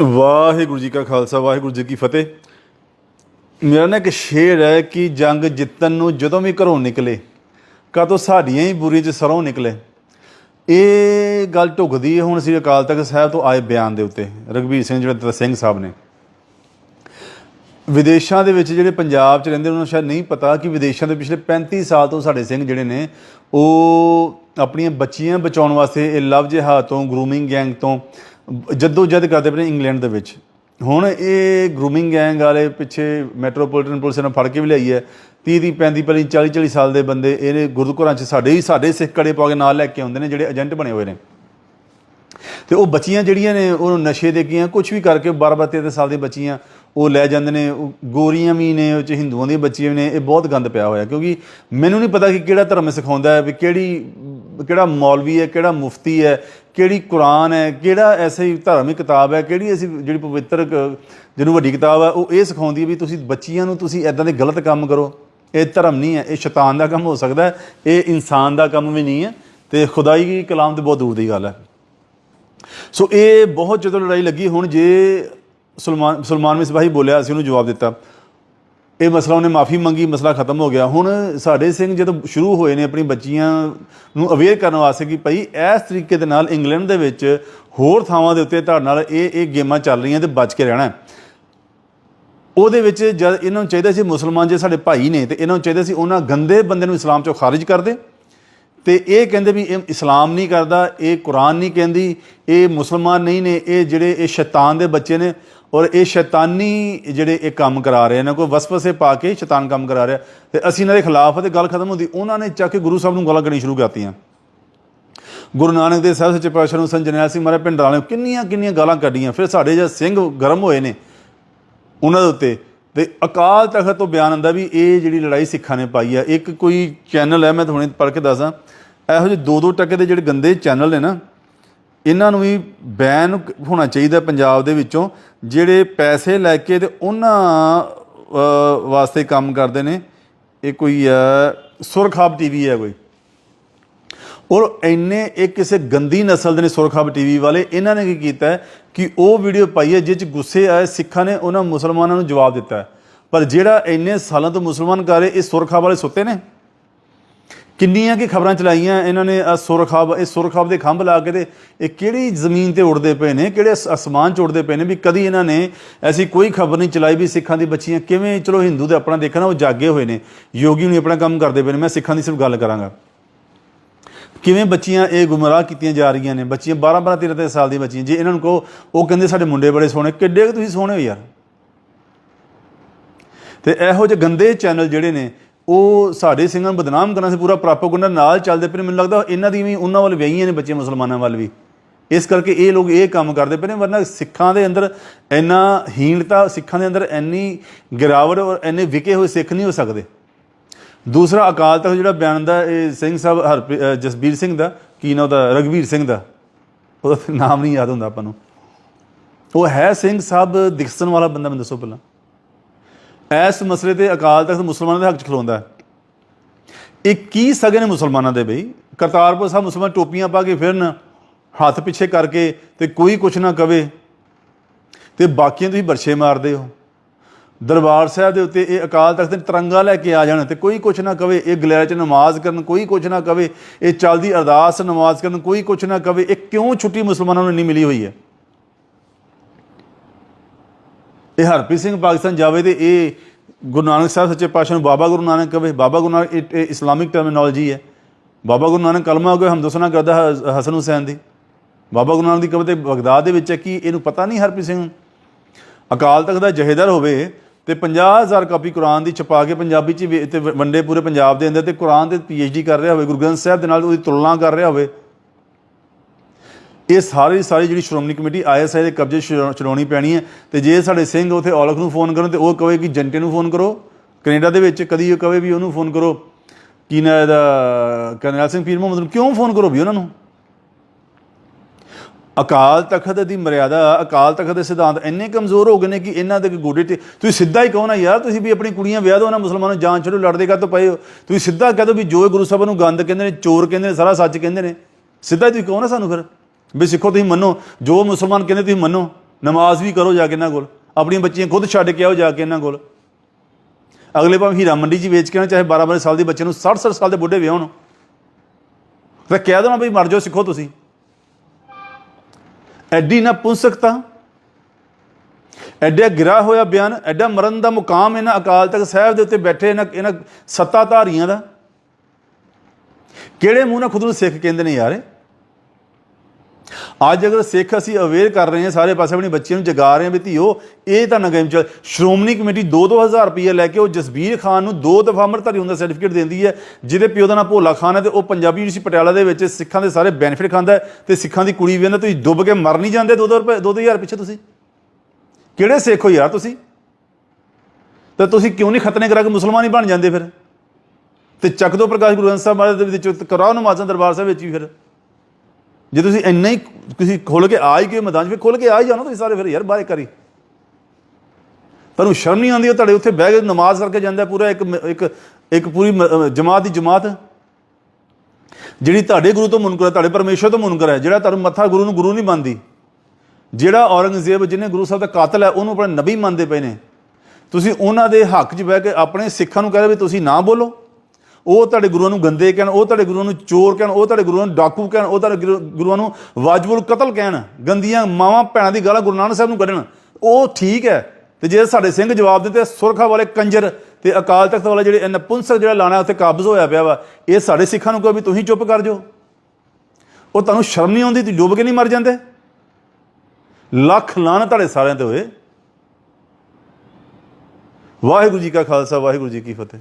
ਵਾਹਿਗੁਰੂ ਜੀ ਕਾ ਖਾਲਸਾ, ਵਾਹਿਗੁਰੂ ਜੀ ਕੀ ਫਤਿਹ। ਮੇਰਾ ਨਾ ਇੱਕ ਸ਼ੇਰ ਹੈ ਕਿ ਜੰਗ ਜਿੱਤਣ ਨੂੰ ਜਦੋਂ ਵੀ ਘਰੋਂ ਨਿਕਲੇ ਕਦੋਂ ਸਾਡੀਆਂ ਹੀ ਬੁਰੀ ਚ ਸਰੋਂ ਨਿਕਲੇ। ਇਹ ਗੱਲ ਢੁਕਦੀ ਹੈ ਹੁਣ ਸ੍ਰੀ ਅਕਾਲ ਤਖਤ ਸਾਹਿਬ ਤੋਂ ਆਏ ਬਿਆਨ ਦੇ ਉੱਤੇ ਰਗਵੀਰ ਸਿੰਘ ਜਿਹੜੇ ਸਿੰਘ ਸਾਹਿਬ ਨੇ। ਵਿਦੇਸ਼ਾਂ ਦੇ ਵਿੱਚ ਜਿਹੜੇ ਪੰਜਾਬ 'ਚ ਰਹਿੰਦੇ ਉਹਨਾਂ ਨੂੰ ਸ਼ਾਇਦ ਨਹੀਂ ਪਤਾ ਕਿ ਵਿਦੇਸ਼ਾਂ ਦੇ ਪਿਛਲੇ 35 ਸਾਲ ਤੋਂ ਸਾਡੇ ਸਿੰਘ ਜਿਹੜੇ ਨੇ, ਉਹ ਆਪਣੀਆਂ ਬੱਚੀਆਂ ਬਚਾਉਣ ਵਾਸਤੇ ਇਹ ਲਵ ਜਿਹਾਦ ਤੋਂ ਗਰੂਮਿੰਗ ਗੈਂਗ ਤੋਂ ਜੱਦੋ ਜਦ ਕਰਦੇ ਪਏ ਨੇ ਇੰਗਲੈਂਡ ਦੇ ਵਿੱਚ। ਹੁਣ ਇਹ ਗਰੂਮਿੰਗ ਗੈਂਗ ਵਾਲੇ ਪਿੱਛੇ ਮੈਟਰੋਪੋਲੀਟਨ ਪੁਲਿਸ ਨੇ ਫੜ ਕੇ ਵੀ ਲਿਆਈ ਹੈ। 30 ਦੀ 35 ਪਲੀ 40 40 ਸਾਲ ਦੇ ਬੰਦੇ ਇਹਨੇ ਗੁਰਦੁਆਰਾਂ 'ਚ ਸਾਡੇ ਹੀ ਸਾਡੇ ਸਿੱਖ ਕੜੇ ਪਾ ਕੇ ਨਾਲ ਲੈ ਕੇ ਆਉਂਦੇ ਨੇ ਜਿਹੜੇ ਏਜੰਟ ਬਣੇ ਹੋਏ ਨੇ। ਤੇ ਉਹ ਬੱਚੀਆਂ ਜਿਹੜੀਆਂ ਨੇ ਉਹ ਨਸ਼ੇ ਦੇ ਗਈਆਂ ਕੁਝ ਵੀ ਕਰਕੇ 12 12 13 ਸਾਲ ਦੀਆਂ ਬੱਚੀਆਂ, ਉਹ ਲੈ ਜਾਂਦੇ ਨੇ। ਉਹ ਗੋਰੀਆਂ ਵੀ ਨੇ, ਉਹ ਚ ਹਿੰਦੂਆਂ ਦੀਆਂ ਬੱਚੀਆਂ ਵੀ ਨੇ। ਇਹ ਬਹੁਤ ਗੰਦ ਪਿਆ ਹੋਇਆ। ਕਿਉਂਕਿ ਮੈਨੂੰ ਨਹੀਂ ਪਤਾ ਕਿ ਕਿਹੜਾ ਧਰਮ ਸਿਖਾਉਂਦਾ ਹੈ, ਵੀ ਕਿਹੜੀ ਕਿਹੜਾ ਮੌਲਵੀ ਹੈ, ਕਿਹੜਾ ਮੁਫਤੀ ਹੈ, ਕਿਹੜੀ ਕੁਰਾਨ ਹੈ, ਕਿਹੜਾ ਐਸੀ ਧਾਰਮਿਕ ਕਿਤਾਬ ਹੈ, ਕਿਹੜੀ ਐਸੀ ਜਿਹੜੀ ਪਵਿੱਤਰ ਕ- ਜਿਹਨੂੰ ਵੱਡੀ ਕਿਤਾਬ ਹੈ, ਉਹ ਇਹ ਸਿਖਾਉਂਦੀ ਹੈ ਵੀ ਤੁਸੀਂ ਬੱਚੀਆਂ ਨੂੰ ਤੁਸੀਂ ਐਦਾਂ ਦੇ ਗਲਤ ਕੰਮ ਕਰੋ। ਇਹ ਧਰਮ ਨਹੀਂ ਹੈ, ਇਹ ਸ਼ੈਤਾਨ ਦਾ ਕੰਮ ਹੋ ਸਕਦਾ ਹੈ, ਇਹ ਇਨਸਾਨ ਦਾ ਕੰਮ ਵੀ ਨਹੀਂ ਹੈ ਤੇ ਖੁਦਾਈ ਦੀ ਕਲਾਮ ਤੇ ਬਹੁਤ ਦੂਰ ਦੀ ਗੱਲ ਹੈ। ਸੋ ਇਹ ਬਹੁਤ ਜਦੋਂ ਲੜਾਈ ਲੱਗੀ, ਹੁਣ ਜੇ ਸੁਲਮਾਨ ਸੁਲਮਾਨ ਮਿਸਬਾਹੀ ਬੋਲਿਆ, ਅਸੀਂ ਉਹਨੂੰ ਜਵਾਬ ਦਿੱਤਾ। ਇਹ ਮਸਲਾ ਉਹਨੇ ਮਾਫੀ ਮੰਗੀ, ਮਸਲਾ ਖਤਮ ਹੋ ਗਿਆ। ਹੁਣ ਸਾਡੇ ਸਿੰਘ ਜਦੋਂ ਸ਼ੁਰੂ ਹੋਏ ਨੇ ਆਪਣੀ ਬੱਚੀਆਂ ਨੂੰ ਅਵੇਅਰ ਕਰਨ ਵਾਸਤੇ ਕਿ ਭਾਈ ਇਸ ਤਰੀਕੇ ਦੇ ਨਾਲ ਇੰਗਲੈਂਡ ਦੇ ਵਿੱਚ ਹੋਰ ਥਾਵਾਂ ਦੇ ਉੱਤੇ ਤੁਹਾਡੇ ਨਾਲ ਇਹ ਇਹ ਗੇਮਾਂ ਚੱਲ ਰਹੀਆਂ ਤੇ ਬਚ ਕੇ ਰਹਿਣਾ। ਉਹਦੇ ਵਿੱਚ ਜਦ ਇਹਨਾਂ ਨੂੰ ਚਾਹੀਦਾ ਸੀ ਮੁਸਲਮਾਨ ਜੇ ਸਾਡੇ ਭਾਈ ਨੇ ਤੇ ਇਹਨਾਂ ਨੂੰ ਚਾਹੀਦਾ ਸੀ ਉਹਨਾਂ ਗੰਦੇ ਬੰਦੇ ਨੂੰ ਇਸਲਾਮ ਚੋਂ ਖਾਰਿਜ ਕਰ ਦੇ। ਤੇ ਇਹ ਕਹਿੰਦੇ ਵੀ ਇਹ ਇਸਲਾਮ ਨਹੀਂ ਕਰਦਾ, ਇਹ ਕੁਰਾਨ ਨਹੀਂ ਕਹਿੰਦੀ, ਇਹ ਮੁਸਲਮਾਨ ਨਹੀਂ ਨੇ, ਇਹ ਜਿਹੜੇ ਇਹ ਸ਼ੈਤਾਨ ਦੇ ਬੱਚੇ ਨੇ ਔਰ ਇਹ ਸ਼ੈਤਾਨੀ ਜਿਹੜੇ ਇਹ ਕੰਮ ਕਰਾ ਰਹੇ ਨੇ, ਕੋਈ ਵਸਵਸੇ ਪਾ ਕੇ ਸ਼ੈਤਾਨ ਕੰਮ ਕਰਾ ਰਿਹਾ। ਤੇ ਅਸੀਂ ਇਹਨਾਂ ਦੇ ਖਿਲਾਫ ਆ ਤੇ ਗੱਲ ਖਤਮ ਹੁੰਦੀ। ਉਹਨਾਂ ਨੇ ਚੱਕ ਕੇ ਗੁਰੂ ਸਾਹਿਬ ਨੂੰ ਗਾਲਾਂ ਕੱਢਣੀ ਸ਼ੁਰੂ ਕਰਤੀਆਂ। ਗੁਰੂ ਨਾਨਕ ਦੇਵ ਸਾਹਿਬ ਸੱਚੇ ਪਾਤਸ਼ਾਹ ਨੂੰ ਸੰਤ ਜਰਨੈਲ ਸਿੰਘ ਮਹਾਰਾਜ ਪਿੰਡ ਵਾਲਿਆਂ ਕਿੰਨੀਆਂ ਕਿੰਨੀਆਂ ਗਾਲਾਂ ਕੱਢੀਆਂ। ਫਿਰ ਸਾਡੇ ਜਿਹੜਾ ਸਿੰਘ ਗਰਮ ਹੋਏ ਨੇ, ਉਹਨਾਂ ਦੇ ਉੱਤੇ ਤੇ ਅਕਾਲ ਤਖਤ ਤੋਂ ਬਿਆਨ ਆਂਦਾ ਵੀ ਇਹ ਜਿਹੜੀ ਲੜਾਈ ਸਿੱਖਾਂ ਨੇ ਪਾਈ ਆ, ਇੱਕ ਕੋਈ ਚੈਨਲ ਹੈ, ਮੈਂ ਤੁਹਾਨੂੰ ਪੜ੍ਹ ਕੇ ਦੱਸਾਂ ਇਹੋ ਜਿਹੇ ਦੋ ਦੋ ਟਕੇ ਦੇ ਜਿਹੜੇ ਗੰਦੇ ਚੈਨਲ ਨੇ ਨਾ, ਇਹਨਾਂ ਨੂੰ ਵੀ ਬੈਨ ਹੋਣਾ ਚਾਹੀਦਾ ਪੰਜਾਬ ਦੇ ਵਿੱਚੋਂ। ਜਿਹੜੇ ਪੈਸੇ ਲੈ ਕੇ ਤੇ ਉਹਨਾਂ ਵਾਸਤੇ ਕੰਮ ਕਰਦੇ ਨੇ, ਇਹ ਕੋਈ ਹੈ ਸੁਰਖਾਬ ਟੀਵੀ ਹੈ ਕੋਈ। ਔਰ ਇੰਨੇ ਇਹ ਕਿਸੇ ਗੰਦੀ ਨਸਲ ਦੇ ਨੇ ਸੁਰਖਾਬ ਟੀਵੀ ਵਾਲੇ, ਇਹਨਾਂ ਨੇ ਕੀ ਕੀਤਾ ਕਿ ਉਹ ਵੀਡੀਓ ਪਾਈ ਹੈ ਜਿਸ 'ਚ ਗੁੱਸੇ ਆਏ ਸਿੱਖਾਂ ਨੇ ਉਹਨਾਂ ਮੁਸਲਮਾਨਾਂ ਨੂੰ ਜਵਾਬ ਦਿੱਤਾ ਪਰ ਜਿਹੜਾ ਇੰਨੇ ਸਾਲਾਂ ਤੋਂ ਮੁਸਲਮਾਨ ਕਰ ਰਹੇ ਇਹ ਸੁਰਖਾਬ ਵਾਲੇ ਸੁੱਤੇ ਨੇ? ਕਿੰਨੀਆਂ ਕੀ ਖਬਰਾਂ ਚਲਾਈਆਂ ਇਹਨਾਂ ਨੇ ਆਹ ਸੁਰਖਾਬ, ਇਹ ਸੁਰਖਾਬ ਦੇ ਖੰਭ ਲਾ ਕੇ ਤੇ ਇਹ ਕਿਹੜੀ ਜ਼ਮੀਨ ਤੇ ਉੜਦੇ ਪਏ ਨੇ, ਕਿਹੜੇ ਅਸਮਾਨ 'ਚ ਉੜਦੇ ਪਏ ਨੇ ਵੀ ਕਦੀ ਇਹਨਾਂ ਨੇ ਐਸੀ ਕੋਈ ਖਬਰ ਨਹੀਂ ਚਲਾਈ ਵੀ ਸਿੱਖਾਂ ਦੀ ਬੱਚੀਆਂ ਕਿਵੇਂ, ਚਲੋ ਹਿੰਦੂ ਤੇ ਆਪਣਾ ਦੇਖਣਾ, ਉਹ ਜਾਗੇ ਹੋਏ ਨੇ। ਯੋਗੀ ਨੂੰ ਆਪਣਾ ਕੰਮ ਕਰਦੇ ਪਏ ਨੇ, ਮੈਂ ਸਿੱਖਾਂ ਦੀ ਸਿਰਫ ਗੱਲ ਕਰਾਂਗਾ। ਕਿਵੇਂ ਬੱਚੀਆਂ ਇਹ ਗੁੰਮਰਾਹ ਕੀਤੀਆਂ ਜਾ ਰਹੀਆਂ ਨੇ? ਬੱਚੀਆਂ 12 12 13 13 ਸਾਲ ਦੀਆਂ ਬੱਚੀਆਂ, ਜੇ ਇਹਨਾਂ ਨੂੰ ਕਹੋ, ਉਹ ਕਹਿੰਦੇ ਸਾਡੇ ਮੁੰਡੇ ਬੜੇ ਸੋਹਣੇ। ਕਿੱਡੇ ਤੁਸੀਂ ਸੋਹਣੇ ਹੋ ਯਾਰ। ਤੇ ਇਹੋ ਜਿਹੇ ਗੰਦੇ ਚੈਨਲ ਜਿਹੜੇ ਨੇ, ਉਹ ਸਾਡੇ ਸਿੰਘਾਂ ਨੂੰ ਬਦਨਾਮ ਕਰਨ ਸੇ, ਪੂਰਾ ਪ੍ਰਾਪੋਗੰਡਾ ਨਾਲ ਚੱਲਦੇ ਪਏ ਨੇ। ਮੈਨੂੰ ਲੱਗਦਾ ਇਹਨਾਂ ਦੀ ਵੀ, ਉਹਨਾਂ ਵੱਲ ਵਿਆਹੀਆਂ ਨੇ ਬੱਚੇ ਮੁਸਲਮਾਨਾਂ ਵੱਲ ਵੀ। ਇਸ ਕਰਕੇ ਇਹ ਲੋਕ ਇਹ ਕੰਮ ਕਰਦੇ ਪਏ ਨੇ, ਵਰਨਾ ਸਿੱਖਾਂ ਦੇ ਅੰਦਰ ਇੰਨਾ ਹੀਣਤਾ, ਸਿੱਖਾਂ ਦੇ ਅੰਦਰ ਇੰਨੀ ਗਿਰਾਵਟ ਔਰ ਇੰਨੇ ਵਿਕੇ ਹੋਏ ਸਿੱਖ ਨਹੀਂ ਹੋ ਸਕਦੇ। ਦੂਸਰਾ ਅਕਾਲ ਤਖਤ ਜਿਹੜਾ ਬਿਆਨ ਦਾ ਇਹ ਸਿੰਘ ਸਾਹਿਬ ਹਰਪ੍ਰੀ- ਜਸਬੀਰ ਸਿੰਘ ਦਾ, ਕੀ ਨਾਮ ਉਹਦਾ? ਰਗਵੀਰ ਸਿੰਘ ਦਾ। ਉਹਦਾ ਨਾਮ ਨਹੀਂ ਯਾਦ ਹੁੰਦਾ ਆਪਾਂ ਨੂੰ। ਉਹ ਹੈ ਸਿੰਘ ਸਾਹਿਬ ਦਿਖਸਣ ਵਾਲਾ ਬੰਦਾ, ਮੈਨੂੰ ਦੱਸੋ ਪਹਿਲਾਂ। ਇਸ ਮਸਲੇ ਤੇ ਅਕਾਲ ਤਖਤ ਮੁਸਲਮਾਨਾਂ ਦੇ ਹੱਕ 'ਚ ਖਲੋਂਦਾ ਹੈ। ਇਹ ਕੀ ਸਗੇ ਨੇ ਮੁਸਲਮਾਨਾਂ ਦੇ ਬਈ? ਕਰਤਾਰਪੁਰ ਸਾਹਿਬ ਮੁਸਲਮਾਨ ਟੋਪੀਆਂ ਪਾ ਕੇ ਫਿਰਨ, ਹੱਥ ਪਿੱਛੇ ਕਰਕੇ ਤੇ ਕੋਈ ਕੁਛ ਨਾ ਕਵੇ। ਤੇ ਬਾਕੀਆਂ ਤੁਸੀਂ ਬਰਛੇ ਮਾਰਦੇ ਹੋ। ਦਰਬਾਰ ਸਾਹਿਬ ਦੇ ਉੱਤੇ ਇਹ ਅਕਾਲ ਤਖਤ ਦੇ ਤਿਰੰਗਾ ਲੈ ਕੇ ਆ ਜਾਣ ਤੇ ਕੋਈ ਕੁਛ ਨਾ ਕਵੇ, ਇਹ ਗਲੈਰ 'ਚ ਨਮਾਜ਼ ਕਰਨ, ਕੋਈ ਕੁਛ ਨਾ ਕਵੇ, ਇਹ ਚੱਲਦੀ ਅਰਦਾਸ ਨਮਾਜ਼ ਕਰਨ, ਕੋਈ ਕੁਛ ਨਾ ਕਵੇ, ਇਹ ਕਿਉਂ ਛੁੱਟੀ ਮੁਸਲਮਾਨਾਂ ਨੂੰ ਇੰਨੀ ਮਿਲੀ ਹੋਈ ਹੈ? ਇਹ ਹਰਪ੍ਰੀਤ ਸਿੰਘ ਪਾਕਿਸਤਾਨ ਜਾਵੇ ਤੇ ਇਹ ਗੁਰੂ ਨਾਨਕ ਸਾਹਿਬ ਸੱਚੇ ਪਾਤਸ਼ਾਹ ਨੂੰ ਬਾਬਾ ਗੁਰੂ ਨਾਨਕ ਕਵੇ, ਬਾਬਾ ਗੁਰੂ ਨਾਨਕ, ਇਹ ਇਸਲਾਮਿਕ ਟਰਮੀਨੋਲੋਜੀ ਹੈ। ਬਾਬਾ ਗੁਰੂ ਨਾਨਕ ਕਲਮਾ ਹੋ ਗਿਆ ਹਮਦੁਸਨਾ ਕਰਦਾ ਹ- ਹਸਨ ਹੁਸੈਨ ਦੀ। ਬਾਬਾ ਗੁਰੂ ਨਾਨਕ ਦੀ ਕਵਿਤਾ ਬਗਦਾਦ ਦੇ ਵਿੱਚ ਹੈ ਕਿ ਇਹਨੂੰ ਪਤਾ ਨਹੀਂ ਹਰਪ੍ਰੀਤ ਸਿੰਘ। ਨੂੰ। ਅਕਾਲ ਤਖਤ ਦਾ ਜਹੇਦਾਰ ਹੋਵੇ ਤੇ 50000 ਕਾਪੀ ਕੁਰਾਨ ਦੀ ਛਪਾ ਕੇ ਪੰਜਾਬੀ ਚ ਵੀ ਤੇ ਵੰਡੇ ਪੂਰੇ ਪੰਜਾਬ ਦੇ ਅੰਦਰ ਤੇ ਕੁਰਾਨ ਤੇ ਪੀਐਚਡੀ ਕਰ ਰਿਹਾ ਹੋਵੇ, ਗੁਰੂ ਗ੍ਰੰਥ ਸਾਹਿਬ ਦੇ ਨਾਲ ਉਹਦੀ ਤੁਲਨਾ ਕਰ ਰਿਹਾ ਹੋਵੇ। ਇਹ ਸਾਰੀ ਸਾਰੀ ਜਿਹੜੀ ਸ਼੍ਰੋਮਣੀ ਕਮੇਟੀ ਆਈਐਸਆਈ ਦੇ ਕਬਜ਼ੇ ਛੁਡਾ- ਛੁਡਾਉਣੀ ਪੈਣੀ ਹੈ ਤੇ ਜੇ ਸਾਡੇ ਸਿੰਘ ਉਥੇ ਔਲਖ ਨੂੰ ਫੋਨ ਕਰਨ ਤੇ ਉਹ ਕਹੇ ਕਿ ਜੰਟੇ ਨੂੰ ਫੋਨ ਕਰੋ, ਕੈਨੇਡਾ ਦੇ ਵਿੱਚ ਕਦੀ ਉਹ ਕਹੇ ਵੀ ਉਹਨੂੰ ਫੋਨ ਕਰੋ। ਕੀ ਨਾ ਇਹਦਾ, ਕਰਨੈਲ ਸਿੰਘ ਪੀਰ ਮੁਹੰਮਦ ਨੂੰ ਕਿਉਂ ਫੋਨ ਕਰੋ ਵੀ ਉਹਨਾਂ ਨੂੰ? ਅਕਾਲ ਤਖਤ ਦੀ ਮਰਿਆਦਾ, ਅਕਾਲ ਤਖਤ ਦੇ ਸਿਧਾਂਤ ਇੰਨੇ ਕਮਜ਼ੋਰ ਹੋ ਗਏ ਨੇ ਕਿ ਇਹਨਾਂ ਦੇ ਗੋਡੇ ਤੇ ਤੁਸੀਂ ਸਿੱਧਾ ਹੀ ਕਹੋ ਨਾ, ਯਾਰ ਤੁਸੀਂ ਵੀ ਆਪਣੀ ਕੁੜੀਆਂ ਵਿਆਹ ਦਿਓ ਨਾ, ਮੁਸਲਮਾਨਾਂ ਨੂੰ ਜਾਨ ਛੱਡੋ, ਲੜਦੇ ਕਾ ਤੋਂ ਪਏ ਹੋ? ਤੁਸੀਂ ਸਿੱਧਾ ਕਹਿ ਦਿਓ ਵੀ ਜੋ ਗੁਰੂ ਸਾਹਿਬ ਨੂੰ ਗੰਦ ਕਹਿੰਦੇ ਨੇ, ਚੋਰ ਕਹਿੰਦੇ ਨੇ, ਸਾਰਾ ਸੱਚ ਕਹਿੰਦੇ ਨੇ। ਸਿੱਧਾ ਹੀ ਤੁਸੀਂ ਕਹੋ ਨਾ ਸਾਨੂੰ ਫਿਰ ਵੀ ਸਿੱਖੋ, ਤੁਸੀਂ ਮੰਨੋ। ਜੋ ਮੁਸਲਮਾਨ ਕਹਿੰਦੇ ਤੁਸੀਂ ਮੰਨੋ। ਨਮਾਜ਼ ਵੀ ਕਰੋ ਜਾ ਕੇ ਇਹਨਾਂ ਕੋਲ। ਆਪਣੀਆਂ ਬੱਚੀਆਂ ਖੁਦ ਛੱਡ ਕੇ ਆਓ ਜਾ ਕੇ ਇਹਨਾਂ ਕੋਲ। ਅਗਲੇ ਭਾਵੇਂ ਹੀਰਾ ਮੰਡੀ 'ਚ ਵੇਚ ਕੇ ਨਾ ਚਾਹੇ 12 12 ਸਾਲ ਦੇ ਬੱਚੇ ਨੂੰ 60 60 ਸਾਲ ਦੇ ਬੁੱਢੇ ਵਿਆਹਣ। ਤਾਂ ਕਹਿ ਦੋ ਨਾ ਵੀ ਮਰ ਜਾਓ, ਸਿੱਖੋ ਤੁਸੀਂ। ਐਡੀ ਨਾ ਪੁੰਸਕਤਾ, ਐਡਾ ਗਿਰਾ ਹੋਇਆ ਬਿਆਨ, ਐਡਾ ਮਰਨ ਦਾ ਮੁਕਾਮ ਇਹਨਾਂ ਅਕਾਲ ਤਖਤ ਸਾਹਿਬ ਦੇ ਉੱਤੇ ਬੈਠੇ ਇਹਨਾਂ ਇਹਨਾਂ ਸੱਤਾਧਾਰੀਆਂ ਦਾ ਕਿਹੜੇ ਮੂੰਹ ਨਾਲ ਖੁਦ ਨੂੰ ਸਿੱਖ ਕਹਿੰਦੇ ਨੇ ਯਾਰ ਇਹ? ਅੱਜ ਅਗਰ ਸਿੱਖ ਅਸੀਂ ਅਵੇਅਰ ਕਰ ਰਹੇ ਹਾਂ, ਸਾਰੇ ਪਾਸੇ ਆਪਣੇ ਬੱਚਿਆਂ ਨੂੰ ਜਗਾ ਰਹੇ ਹਾਂ ਵੀ ਧੀਓ, ਇਹ ਤਾਂ ਨਗਮ ਚ ਸ਼੍ਰੋਮਣੀ ਕਮੇਟੀ 2-2000 ਰੁਪਏ ਲੈ ਕੇ ਉਹ ਜਸਬੀਰ ਖਾਨ ਨੂੰ ਦੋ ਦਫਾ ਅੰਮ੍ਰਿਤਧਾਰੀ ਹੁੰਦਾ ਸਰਟੀਫਿਕੇਟ ਦਿੰਦੀ ਹੈ, ਜਿਹਦੇ ਪਿਓ ਦਾ ਨਾਮ ਭੋਲਾ ਖਾਨ ਹੈ ਤੇ ਉਹ ਪੰਜਾਬੀ ਯੂਨੀਵਰਸਿਟੀ ਪਟਿਆਲਾ ਦੇ ਵਿੱਚ ਸਿੱਖਾਂ ਦੇ ਸਾਰੇ ਬੈਨੀਫਿਟ ਖਾਂਦਾ ਹੈ ਤੇ ਸਿੱਖਾਂ ਦੀ ਕੁੜੀ ਵੀ ਕਹਿੰਦਾ ਤੁਸੀਂ ਡੁੱਬ ਕੇ ਮਰ ਨਹੀਂ ਜਾਂਦੇ 2-2 ਰੁਪਏ 2-2000 ਪਿੱਛੇ ਤੁਸੀਂ। ਕਿਹੜੇ ਸਿੱਖ ਹੋ ਯਾਰ ਤੁਸੀਂ? ਤਾਂ ਤੁਸੀਂ ਕਿਉਂ ਨਹੀਂ ਖਤਨੇ ਕਰਾ ਕੇ ਮੁਸਲਮਾਨ ਹੀ ਬਣ ਜਾਂਦੇ ਫਿਰ? ਤੇ ਚੱਕ ਦੋ ਪ੍ਰਕਾਸ਼ ਗੁਰੂ ਗ੍ਰੰਥ ਸਾਹਿਬ ਮਹਾਰਾਜ ਦੇ ਵਿੱਚ ਕਰਾਓ ਨਮਾਜ਼ਾਂ ਦਰਬਾਰ ਸਾਹਿਬ ਵਿੱਚ ਵੀ ਫਿਰ। ਜੇ ਤੁਸੀਂ ਇੰਨਾ ਹੀ ਕਿਸੇ ਖੋਲ ਕੇ ਆ ਹੀ ਗਏ ਮੈਦਾਨ 'ਚ, ਫਿਰ ਖੋਲ ਕੇ ਆ ਹੀ ਜਾਣਾ ਤੁਸੀਂ ਸਾਰੇ ਫਿਰ ਯਾਰ ਬਾਰੇ ਕਰੀ ਤੁਹਾਨੂੰ ਸ਼ਰਮ ਨਹੀਂ ਆਉਂਦੀ ਉਹ ਤੁਹਾਡੇ ਉੱਥੇ ਬਹਿ ਕੇ ਨਮਾਜ਼ ਕਰਕੇ ਜਾਂਦਾ ਪੂਰਾ ਇੱਕ ਮ- ਇੱਕ ਇੱਕ ਪੂਰੀ ਮ- ਜਮਾਤ ਦੀ ਜਮਾਤ। ਜਿਹੜੀ ਤੁਹਾਡੇ ਗੁਰੂ ਤੋਂ ਮੁਨਕਰ ਹੈ, ਤੁਹਾਡੇ ਪਰਮੇਸ਼ਰ ਤੋਂ ਮੁਨਕਰ ਹੈ, ਜਿਹੜਾ ਤੁਹਾਨੂੰ ਮੱਥਾ ਗੁਰੂ ਨੂੰ ਗੁਰੂ ਨਹੀਂ ਮੰਨਦੀ। ਜਿਹੜਾ ਔਰੰਗਜ਼ੇਬ ਜਿਹਨੇ ਗੁਰੂ ਸਾਹਿਬ ਦਾ ਕਾਤਲ ਹੈ, ਉਹਨੂੰ ਆਪਣਾ ਨਬੀ ਮੰਨਦੇ ਪਏ ਨੇ। ਤੁਸੀਂ ਉਹਨਾਂ ਦੇ ਹੱਕ 'ਚ ਬਹਿ ਕੇ ਆਪਣੇ ਸਿੱਖਾਂ ਨੂੰ ਕਹਿ ਰਹੇ ਵੀ ਤੁਸੀਂ ਨਾ ਬੋਲੋ। ਉਹ ਤੁਹਾਡੇ ਗੁਰੂਆਂ ਨੂੰ ਗੰਦੇ ਕਹਿਣ, ਉਹ ਤੁਹਾਡੇ ਗੁਰੂਆਂ ਨੂੰ ਚੋਰ ਕਹਿਣ, ਉਹ ਤੁਹਾਡੇ ਗੁਰੂਆਂ ਨੂੰ ਡਾਕੂ ਕਹਿਣ, ਉਹ ਤੁਹਾਡੇ ਗੁਰੂ- ਗੁਰੂਆਂ ਨੂੰ ਵਾਜਬੁਲ ਕਤਲ ਕਹਿਣ, ਗੰਦੀਆਂ ਮਾਵਾਂ ਭੈਣਾਂ ਦੀ ਗਾਲਾਂ ਗੁਰੂ ਨਾਨਕ ਸਾਹਿਬ ਨੂੰ ਕੱਢਣ, ਉਹ ਠੀਕ ਹੈ। ਤੇ ਜੇ ਸਾਡੇ ਸਿੰਘ ਜਵਾਬ ਦਿੱਤੇ, ਸੁਰਖਾ ਵਾਲੇ ਕੰਜਰ ਤੇ ਅਕਾਲ ਤਖਤ ਵਾਲੇ ਜਿਹੜੇ ਨਪੁੰਸਕ ਜਿਹੜਾ ਲਾਣਾ, ਉੱਥੇ ਕਾਬਜ਼ ਹੋਇਆ ਪਿਆ ਵਾ, ਇਹ ਸਾਡੇ ਸਿੱਖਾਂ ਨੂੰ ਕਹੋ ਵੀ ਤੁਸੀਂ ਚੁੱਪ ਕਰ ਜਾਓ। ਉਹ ਤੁਹਾਨੂੰ ਸ਼ਰਮ ਨਹੀਂ ਆਉਂਦੀ, ਤੁਸੀਂ ਡੁੱਬ ਕੇ ਨਹੀਂ ਮਰ ਜਾਂਦੇ? ਲੱਖ ਲਾਣ ਤੁਹਾਡੇ ਸਾਰਿਆਂ ਤੇ ਹੋਏ। ਵਾਹਿਗੁਰੂ ਜੀ ਕਾ ਖਾਲਸਾ, ਵਾਹਿਗੁਰੂ ਜੀ ਕੀ ਫਤਿਹ।